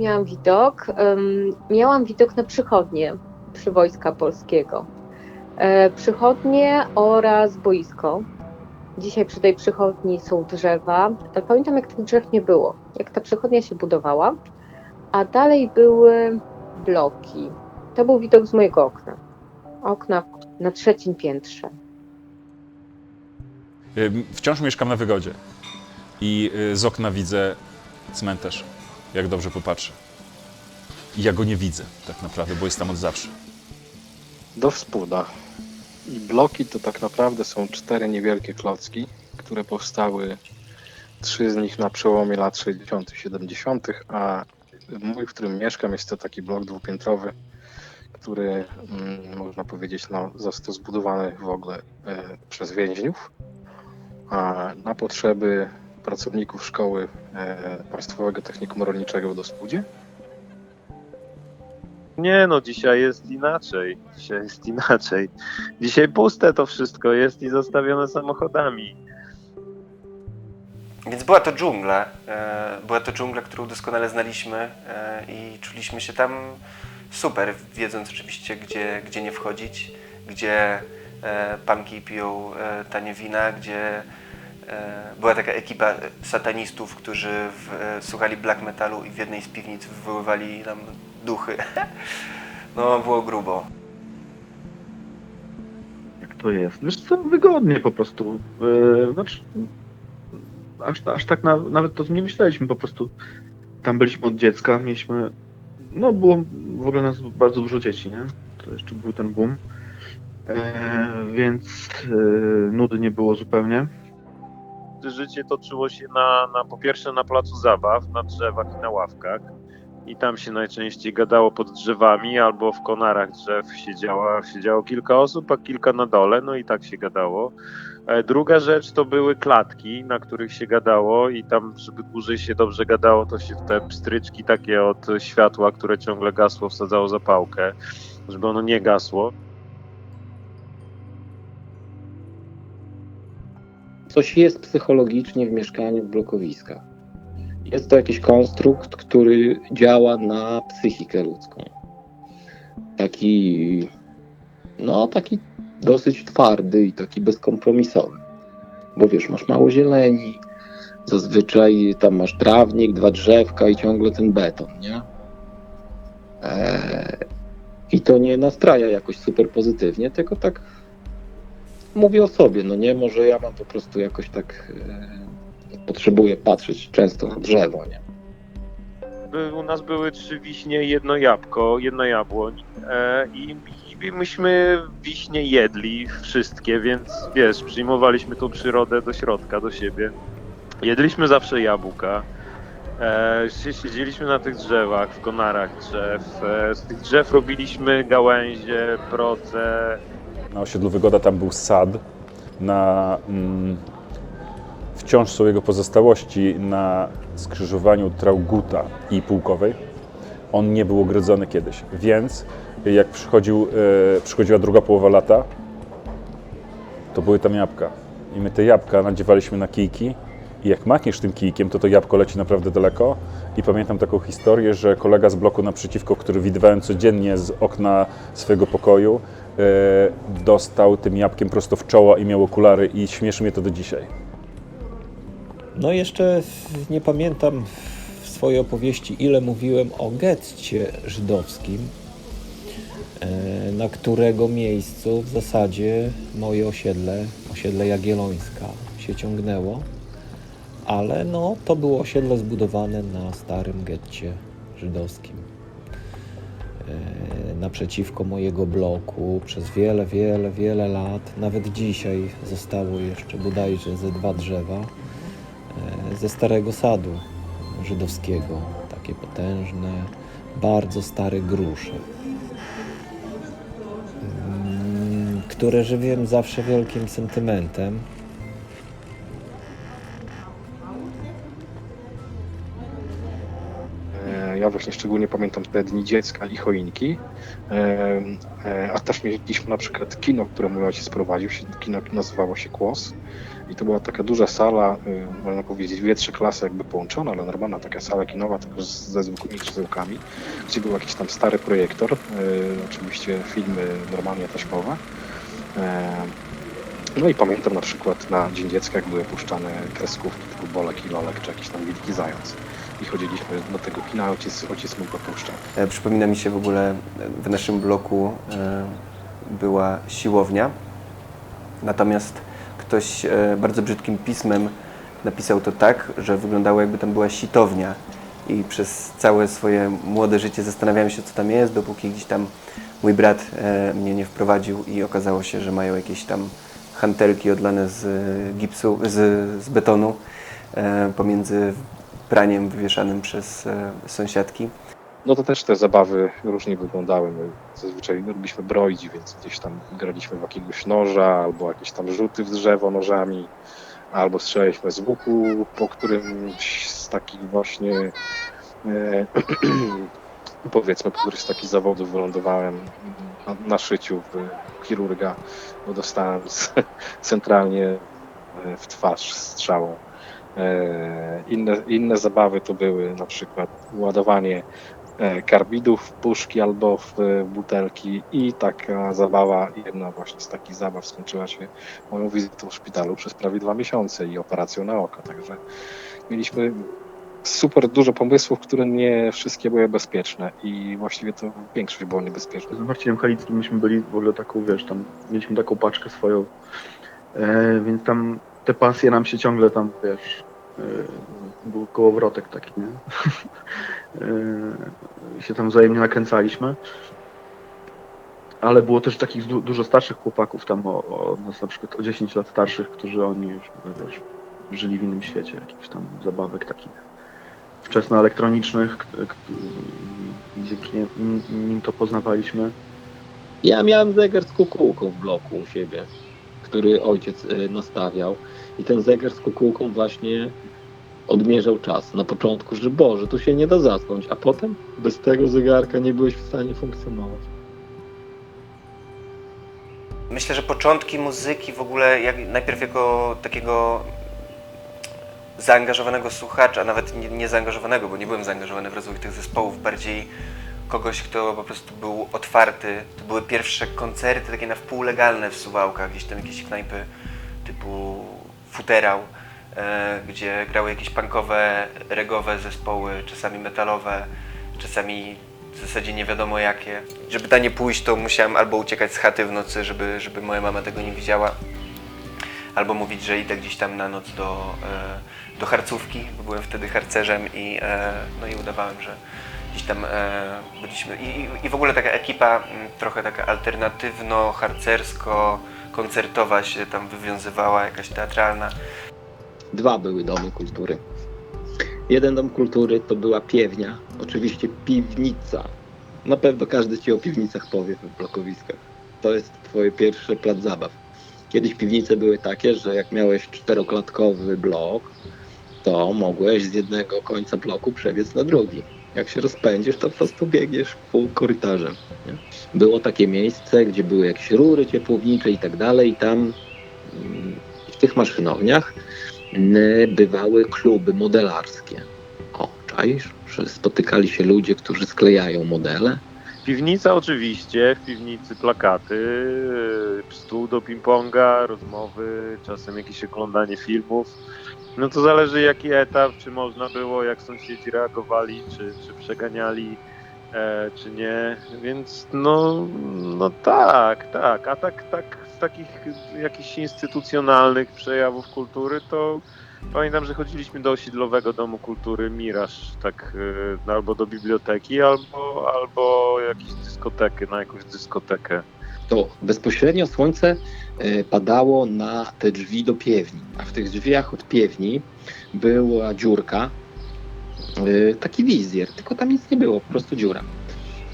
miałam widok? Miałam widok na przychodnie przy Wojska Polskiego. E, przychodnie oraz boisko. Dzisiaj przy tej przychodni są drzewa. Pamiętam, jak tych drzew nie było, jak ta przychodnia się budowała, a dalej były bloki. To był widok z mojego okna. Okna na trzecim piętrze. Wciąż mieszkam na wygodzie i y, z okna widzę cmentarz, jak dobrze popatrzę. I ja go nie widzę tak naprawdę, bo jest tam od zawsze. do współda. I bloki to tak naprawdę są cztery niewielkie klocki, które powstały, trzy z nich na przełomie lat 60. 70., a mój, w którym mieszkam, jest to taki blok dwupiętrowy, który mm, można powiedzieć no, został zbudowany w ogóle e, przez więźniów, a na potrzeby pracowników szkoły e, Państwowego Technikum Rolniczego do Spółdzie. Nie no, dzisiaj jest inaczej. Dzisiaj jest inaczej. Dzisiaj puste to wszystko jest i zostawione samochodami. Więc była to dżungla. e, Była to dżungla, którą doskonale znaliśmy e, i czuliśmy się tam super, wiedząc oczywiście, gdzie, gdzie nie wchodzić, gdzie panki piją tanie wina, gdzie była taka ekipa satanistów, którzy w, e, słuchali black metalu i w jednej z piwnic wywoływali nam duchy. No, było grubo. Jak to jest? Wiesz co, wygodnie po prostu. Yy, znaczy, aż, aż tak na, nawet to nie myśleliśmy, po prostu tam byliśmy od dziecka, mieliśmy, no było w ogóle nas bardzo dużo dzieci, nie? To jeszcze był ten boom. E, więc e, nudy nie było zupełnie. Życie toczyło się na, na, po pierwsze na placu zabaw, na drzewach i na ławkach. I tam się najczęściej gadało pod drzewami albo w konarach drzew siedziało, siedziało kilka osób, a kilka na dole, no i tak się gadało. E, Druga rzecz to były klatki, na których się gadało i tam, żeby dłużej się dobrze gadało, to się w te pstryczki takie od światła, które ciągle gasło, wsadzało zapałkę, żeby ono nie gasło. Coś jest psychologicznie w mieszkaniu w blokowiskach. Jest to jakiś konstrukt, który działa na psychikę ludzką. Taki, no, taki dosyć twardy i taki bezkompromisowy. Bo wiesz, masz mało zieleni, zazwyczaj tam masz trawnik, dwa drzewka i ciągle ten beton, nie? Eee, I to nie nastraja jakoś super pozytywnie, tylko tak mówię o sobie, no nie, może ja mam po prostu jakoś tak e, potrzebuję patrzeć często na drzewo, nie? By, u nas były trzy wiśnie, jedno jabłko, jedna jabłoń e, i, i myśmy wiśnie jedli wszystkie, więc wiesz, przyjmowaliśmy tą przyrodę do środka, do siebie. Jedliśmy zawsze jabłka. E, sie- siedzieliśmy na tych drzewach, w konarach drzew. E, z tych drzew robiliśmy gałęzie, proce, Na osiedlu Wygoda tam był sad. Na, mm, wciąż są jego pozostałości na skrzyżowaniu Trauguta i Pułkowej. On nie był ogrodzony kiedyś, więc jak przychodził, e, przychodziła druga połowa lata, to były tam jabłka. I my te jabłka nadziewaliśmy na kijki i jak machniesz tym kijkiem, to to jabłko leci naprawdę daleko. I pamiętam taką historię, że kolega z bloku naprzeciwko, który widywałem codziennie z okna swojego pokoju, dostał tym jabłkiem prosto w czoło i miał okulary i śmieszy mnie to do dzisiaj. No jeszcze nie pamiętam w swojej opowieści, ile mówiłem o getcie żydowskim, e, na którego miejscu w zasadzie moje osiedle, osiedle Jagiellońska się ciągnęło, ale no, to było osiedle zbudowane na starym getcie żydowskim. E, Naprzeciwko mojego bloku przez wiele, wiele, wiele lat, nawet dzisiaj zostało jeszcze bodajże ze dwa drzewa, e, ze starego sadu żydowskiego. Takie potężne, bardzo stare grusze, mm, które żywiłem zawsze wielkim sentymentem. Ja właśnie szczególnie pamiętam te dni dziecka i choinki. E, e, a też mieliśmy na przykład kino, które mój ojciec prowadził. Kino nazywało się Kłos. I to była taka duża sala, y, można powiedzieć, dwie, trzy klasy jakby połączone, ale normalna taka sala kinowa, tylko ze zwykłymi krzesełkami, gdzie był jakiś tam stary projektor, y, oczywiście filmy normalnie taśmowe. E, No i pamiętam na przykład na Dzień Dziecka, jak były puszczane kreskówki typu Bolek i Lolek, czy jakiś tam Wielki Zając. I chodziliśmy do tego kina, ojciec, ojciec mógł go puszczać. E, Przypomina mi się w ogóle, w naszym bloku e, była siłownia, natomiast ktoś e, bardzo brzydkim pismem napisał to tak, że wyglądało jakby tam była sitownia i przez całe swoje młode życie zastanawiałem się, co tam jest, dopóki gdzieś tam mój brat e, mnie nie wprowadził i okazało się, że mają jakieś tam hantelki odlane z gipsu, z, z betonu pomiędzy praniem wywieszanym przez e, sąsiadki. No to też te zabawy różnie wyglądały. My zazwyczaj lubiliśmy broić, więc gdzieś tam graliśmy w jakiegoś noża, albo jakieś tam rzuty w drzewo nożami, albo strzelaliśmy z łuku, po którymś z takich właśnie e, powiedzmy, po którymś z takich zawodów wylądowałem na, na szyciu w chirurga, bo dostałem z, centralnie e, w twarz strzałą. E, Inne, inne zabawy to były na przykład ładowanie e, karbidów w puszki albo w e, butelki i taka zabawa, jedna właśnie z takich zabaw skończyła się moją wizytą w szpitalu przez prawie dwa miesiące i operacją na oko, także mieliśmy super dużo pomysłów, które nie wszystkie były bezpieczne i właściwie to większość było niebezpieczne. Z Marcinem Halickim myśmy byli w ogóle taką, wiesz, tam mieliśmy taką paczkę swoją, e, więc tam te pasje nam się ciągle tam, wiesz, e, był kołowrotek taki, nie? e, się tam wzajemnie nakręcaliśmy. Ale było też takich du- dużo starszych chłopaków tam o, o nas na przykład o 10 lat starszych, którzy oni już, wiesz, żyli w innym świecie, jakichś tam zabawek takich wczesnoelektronicznych, dzięki nim to poznawaliśmy. Ja miałem zegar z kukułką w bloku u siebie, który ojciec y, nastawiał. I ten zegar z kukułką właśnie odmierzał czas. Na początku, że Boże, tu się nie da zasnąć, a potem bez tego zegarka nie byłeś w stanie funkcjonować. Myślę, że początki muzyki w ogóle, jak, najpierw jako takiego zaangażowanego słuchacza, nawet nie, nie zaangażowanego, bo nie byłem zaangażowany w rozwój tych zespołów, bardziej kogoś, kto po prostu był otwarty. To były pierwsze koncerty takie na wpół legalne w Suwałkach, gdzieś tam jakieś knajpy typu Futerał, e, gdzie grały jakieś punkowe, regowe zespoły, czasami metalowe, czasami w zasadzie nie wiadomo jakie. Żeby tam nie pójść, to musiałem albo uciekać z chaty w nocy, żeby, żeby moja mama tego nie widziała, albo mówić, że idę gdzieś tam na noc do, e, do harcówki, bo byłem wtedy harcerzem i, e, no i udawałem, że gdzieś tam e, byliśmy. I, i, w ogóle taka ekipa m, trochę taka alternatywno-harcersko-koncertowa się tam wywiązywała, jakaś teatralna. Dwa były domy kultury. Jeden dom kultury to była piewnia, oczywiście piwnica. Na pewno każdy ci o piwnicach powie w blokowiskach. To jest twoje pierwsze plac zabaw. Kiedyś piwnice były takie, że jak miałeś czteroklatkowy blok, to mogłeś z jednego końca bloku przebiec na drugi. Jak się rozpędzisz, to po prostu biegniesz pół korytarzem. Nie? Było takie miejsce, gdzie były jakieś rury ciepłownicze i tak dalej, i tam mm, w tych maszynowniach mm, bywały kluby modelarskie. O, czaisz? Że spotykali się ludzie, którzy sklejają modele. Piwnica oczywiście, w piwnicy plakaty, stół do ping-ponga, rozmowy, czasem jakieś oglądanie filmów. No to zależy jaki etap, czy można było, jak sąsiedzi reagowali, czy, czy przeganiali, e, czy nie. Więc no, no tak, tak. A tak, tak z takich jakichś instytucjonalnych przejawów kultury to Pamiętam, że chodziliśmy do osiedlowego domu kultury Miraż, tak y, albo do biblioteki, albo, albo jakieś dyskoteki, na jakąś dyskotekę. to bezpośrednio słońce e, padało na te drzwi do piewni, a w tych drzwiach od piewni była dziurka, e, taki wizjer, tylko tam nic nie było, po prostu dziura.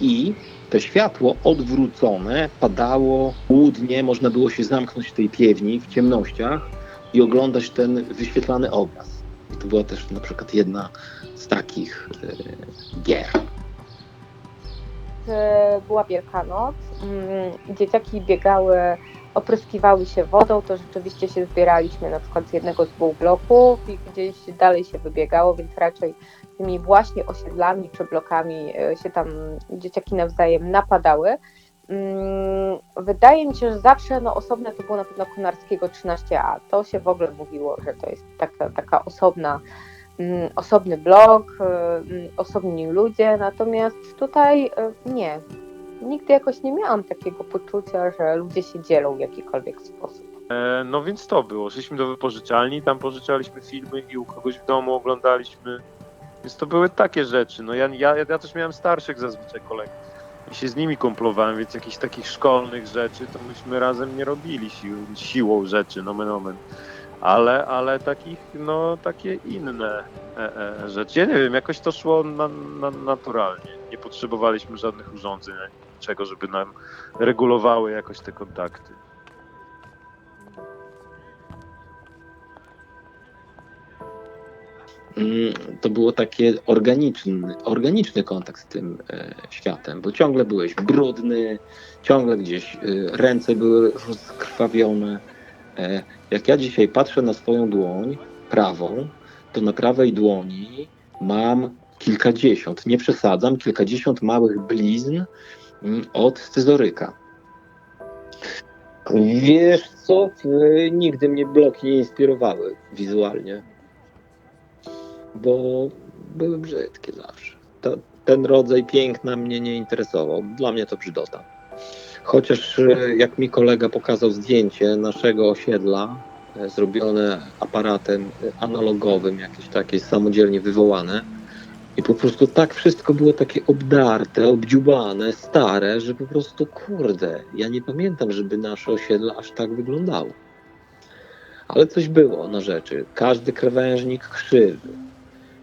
I to światło odwrócone padało łudnie, można było się zamknąć w tej piewni w ciemnościach i oglądać ten wyświetlany obraz. I to była też na przykład jedna z takich e, gier. E, była Wielkanoc, mm, dzieciaki biegały, opryskiwały się wodą, to rzeczywiście się zbieraliśmy na przykład z jednego z dwóch bloków i gdzieś dalej się wybiegało, więc raczej tymi właśnie osiedlami czy blokami e, się tam dzieciaki nawzajem napadały. Mm, Wydaje mi się, że zawsze no, osobne to było na pewno Konarskiego 13A. To się w ogóle mówiło, że to jest taka, taka osobna mm, osobny blog, y, mm, osobni ludzie, natomiast tutaj y, nie. Nigdy jakoś nie miałam takiego poczucia, że ludzie się dzielą w jakikolwiek sposób. E, no więc to było. Szliśmy do wypożyczalni, tam pożyczaliśmy filmy i u kogoś w domu oglądaliśmy. Więc to były takie rzeczy. No ja, ja, ja też miałem starszych zazwyczaj kolegów i się z nimi komplowałem, więc jakichś takich szkolnych rzeczy to myśmy razem nie robili sił, siłą rzeczy, nomen omen. Ale, ale takich, no takie inne e, e, rzeczy. Ja nie wiem, jakoś to szło na, na, naturalnie. Nie potrzebowaliśmy żadnych urządzeń, niczego, żeby nam regulowały jakoś te kontakty. Mm, to było takie organiczny, organiczny kontakt z tym e, światem, bo ciągle byłeś brudny, ciągle gdzieś e, ręce były rozkrwawione. E, jak ja dzisiaj patrzę na swoją dłoń prawą, to na prawej dłoni mam kilkadziesiąt, nie przesadzam, kilkadziesiąt małych blizn od scyzoryka. Wiesz co, nigdy mnie bloki nie inspirowały wizualnie bo były brzydkie zawsze. To, ten rodzaj piękna mnie nie interesował. Dla mnie to brzydota. Chociaż e, jak mi kolega pokazał zdjęcie naszego osiedla, e, zrobione aparatem analogowym, jakieś takie samodzielnie wywołane, i po prostu tak wszystko było takie obdarte, obdziubane, stare, że po prostu kurde, ja nie pamiętam, żeby nasze osiedle aż tak wyglądało. Ale coś było na rzeczy. Każdy krawężnik krzywy,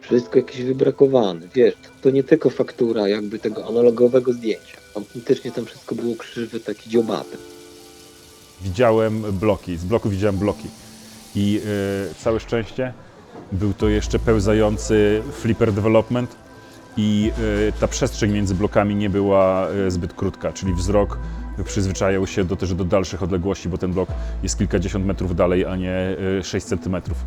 wszystko jakieś wybrakowane. Wiesz, to, nie tylko faktura jakby tego analogowego zdjęcia. Autentycznie tam wszystko było krzywe, takie dziobate. Widziałem bloki, z bloku widziałem bloki. I e, całe szczęście był to jeszcze pełzający flipper development i e, ta przestrzeń między blokami nie była e, zbyt krótka, czyli wzrok przyzwyczajał się do, też do dalszych odległości, bo ten blok jest kilkadziesiąt metrów dalej, a nie e, 6 centymetrów.